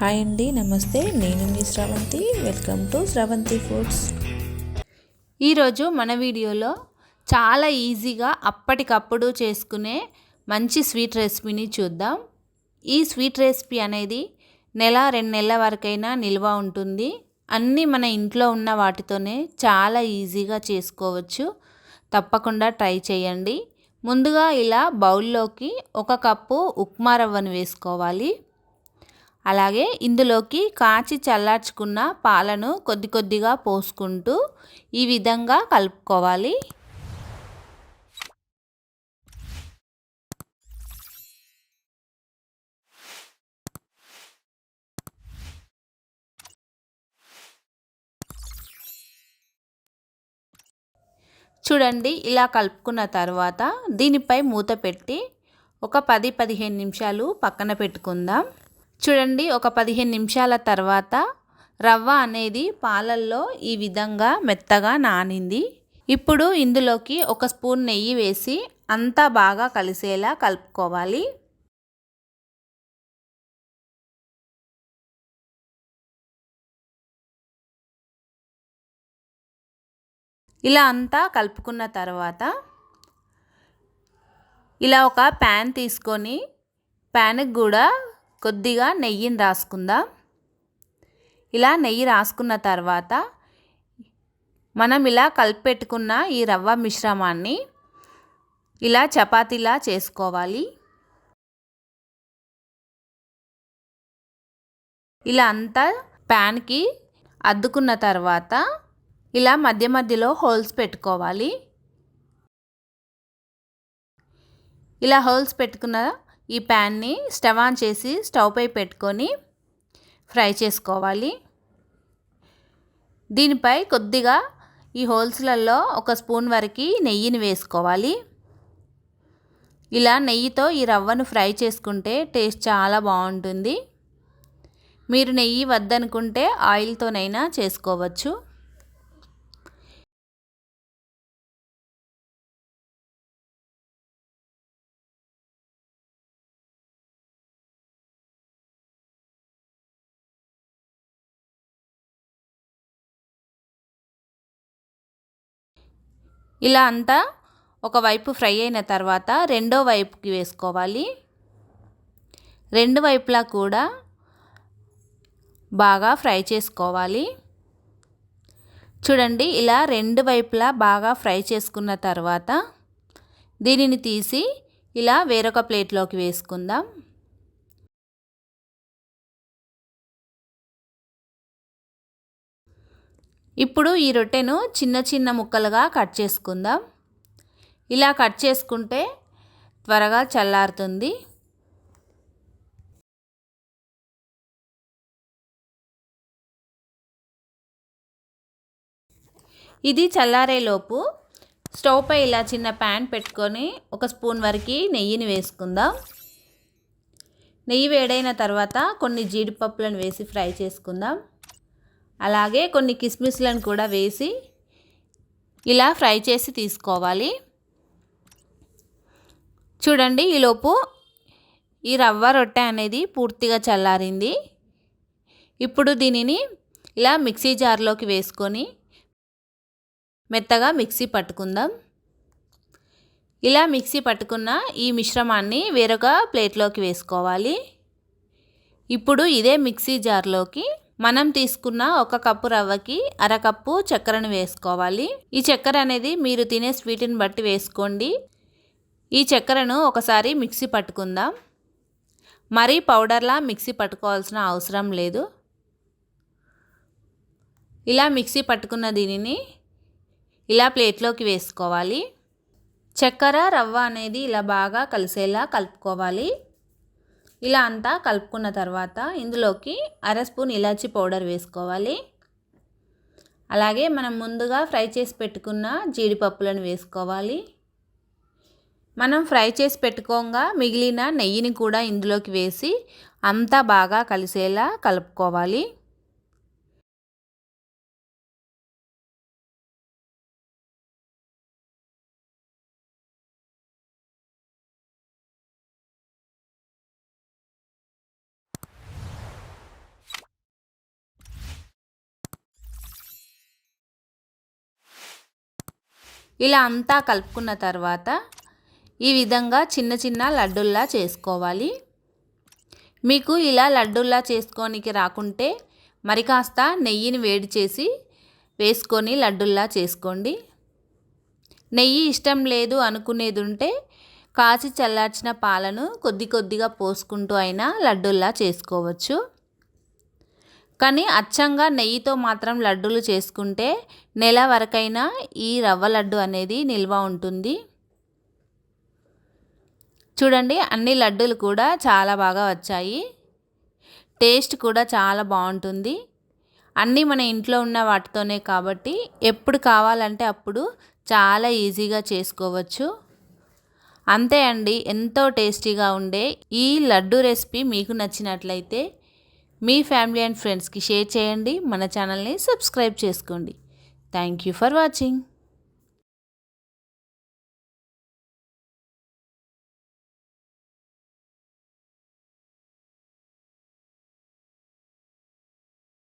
Hi అండి నమస్తే. నేను మీ Sravanthi. Welcome to Sravanthi foods ఈరోజు మన వీడియోలో చాలా ఈజీగా అప్పటికప్పుడు చేసుకునే మంచి స్వీట్ రెసిపీని చూద్దాం. ఈ స్వీట్ రెసిపీ అనేది నెల రెండు నెలల వరకైనా నిల్వ ఉంటుంది. అన్నీ మన ఇంట్లో ఉన్న వాటితోనే చాలా ఈజీగా చేసుకోవచ్చు. తప్పకుండా ట్రై చేయండి. ముందుగా ఇలా బౌల్లోకి ఒక కప్పు ఉప్మా రవ్వను వేసుకోవాలి. అలాగే ఇందులోకి కాచి చల్లార్చుకున్న పాలను కొద్ది కొద్దిగా పోసుకుంటూ ఈ విధంగా కలుపుకోవాలి. చూడండి ఇలా కలుపుకున్న తర్వాత దీనిపై మూత పెట్టి ఒక పది పదిహేను నిమిషాలు పక్కన పెట్టుకుందాం. చూడండి ఒక పదిహేను నిమిషాల తర్వాత రవ్వ అనేది పాలల్లో ఈ విధంగా మెత్తగా నానింది. ఇప్పుడు ఇందులోకి ఒక స్పూన్ నెయ్యి వేసి అంతా బాగా కలిసేలా కలుపుకోవాలి. ఇలా అంతా కలుపుకున్న తర్వాత ఇలా ఒక ప్యాన్ తీసుకొని ప్యాన్కి కూడా కొద్దిగా నెయ్యిని రాసుకుందాం. ఇలా నెయ్యి రాసుకున్న తర్వాత మనం ఇలా కలిపెట్టుకున్న ఈ రవ్వ మిశ్రమాన్ని ఇలా చపాతీలా చేసుకోవాలి. ఇలా అంతా ప్యాన్కి అద్దుకున్న తర్వాత ఇలా మధ్య మధ్యలో హోల్స్ పెట్టుకోవాలి. ఇలా హోల్స్ పెట్టుకున్న ఈ ప్యాన్ని స్టవ్ ఆన్ చేసి స్టవ్ పై పెట్టుకొని ఫ్రై చేసుకోవాలి. దీనిపై కొద్దిగా ఈ హోల్స్లలో ఒక స్పూన్ వరకు నెయ్యిని వేసుకోవాలి. ఇలా నెయ్యితో ఈ రవ్వను ఫ్రై చేసుకుంటే టేస్ట్ చాలా బాగుంటుంది. మీరు నెయ్యి వద్దనుకుంటే ఆయిల్తోనైనా చేసుకోవచ్చు. ఇలా అంతా ఒకవైపు ఫ్రై అయిన తర్వాత రెండో వైపుకి వేసుకోవాలి. రెండు వైపులా కూడా బాగా ఫ్రై చేసుకోవాలి. చూడండి ఇలా రెండు వైపులా బాగా ఫ్రై చేసుకున్న తర్వాత దీనిని తీసి ఇలా వేరొక ప్లేట్లోకి వేసుకుందాం. ఇప్పుడు ఈ రొట్టెను చిన్న చిన్న ముక్కలుగా కట్ చేసుకుందాం. ఇలా కట్ చేసుకుంటే త్వరగా చల్లారుతుంది. ఇది చల్లారేలోపు స్టవ్ పై ఇలా చిన్న ప్యాన్ పెట్టుకొని ఒక స్పూన్ వరకు నెయ్యిని వేసుకుందాం. నెయ్యి వేడైన తర్వాత కొన్ని జీడిపప్పులను వేసి ఫ్రై చేసుకుందాం. అలాగే కొన్ని కిస్మిస్లను కూడా వేసి ఇలా ఫ్రై చేసి తీసుకోవాలి. చూడండి ఈలోపు ఈ రవ్వ రొట్టె అనేది పూర్తిగా చల్లారింది. ఇప్పుడు దీనిని ఇలా మిక్సీ జార్లోకి వేసుకొని మెత్తగా మిక్సీ పట్టుకుందాం. ఇలా మిక్సీ పట్టుకున్న ఈ మిశ్రమాన్ని వేరొక ప్లేట్లోకి వేసుకోవాలి. ఇప్పుడు ఇదే మిక్సీ జార్లోకి మనం తీసుకున్న ఒక కప్పు రవ్వకి అరకప్పు చక్కెరను వేసుకోవాలి. ఈ చక్కెర అనేది మీరు తినే స్వీట్ని బట్టి వేసుకోండి. ఈ చక్కెరను ఒకసారి మిక్సీ పట్టుకుందాం. మరీ పౌడర్లా మిక్సీ పట్టుకోవాల్సిన అవసరం లేదు. ఇలా మిక్సీ పట్టుకున్న దీనిని ఇలా ప్లేట్లోకి వేసుకోవాలి. చక్కెర రవ్వ అనేది ఇలా బాగా కలిసేలా కలుపుకోవాలి. ఇలా అంతా కలుపుకున్న తర్వాత ఇందులోకి అర స్పూన్ ఇలాచీ పౌడర్ వేసుకోవాలి. అలాగే మనం ముందుగా ఫ్రై చేసి పెట్టుకున్న జీడిపప్పులను వేసుకోవాలి. మనం ఫ్రై చేసి పెట్టుకోగా మిగిలిన నెయ్యిని కూడా ఇందులోకి వేసి అంతా బాగా కలిసేలా కలుపుకోవాలి. ఇలా అంతా కలుపుకున్న తర్వాత ఈ విధంగా చిన్న చిన్న లడ్డుల్లా చేసుకోవాలి. మీకు ఇలా లడ్డుల్లా చేసుకోనికి రాకుంటే మరి కాస్త నెయ్యిని వేడి చేసి వేసుకొని లడ్డుల్లా చేసుకోండి. నెయ్యి ఇష్టం లేదు అనుకునేది ఉంటే కాచి చల్లార్చిన పాలను కొద్ది కొద్దిగా పోసుకుంటూ అయినా లడ్డుల్లా చేసుకోవచ్చు. కానీ అచ్చంగా నెయ్యితో మాత్రం లడ్డూలు చేసుకుంటే నెల వరకైనా ఈ రవ్వ లడ్డు అనేది నిల్వ ఉంటుంది. చూడండి అన్ని లడ్డూలు కూడా చాలా బాగా వచ్చాయి. టేస్ట్ కూడా చాలా బాగుంటుంది. అన్నీ మన ఇంట్లో ఉన్న వాటితోనే కాబట్టి ఎప్పుడు కావాలంటే అప్పుడు చాలా ఈజీగా చేసుకోవచ్చు. అంతే అండి ఎంతో టేస్టీగా ఉండే ఈ లడ్డు రెసిపీ మీకు నచ్చినట్లయితే మీ ఫ్యామిలీ అండ్ ఫ్రెండ్స్కి షేర్ చేయండి మన ఛానల్ని సబ్స్క్రైబ్ చేసుకోండి. Thank you for watching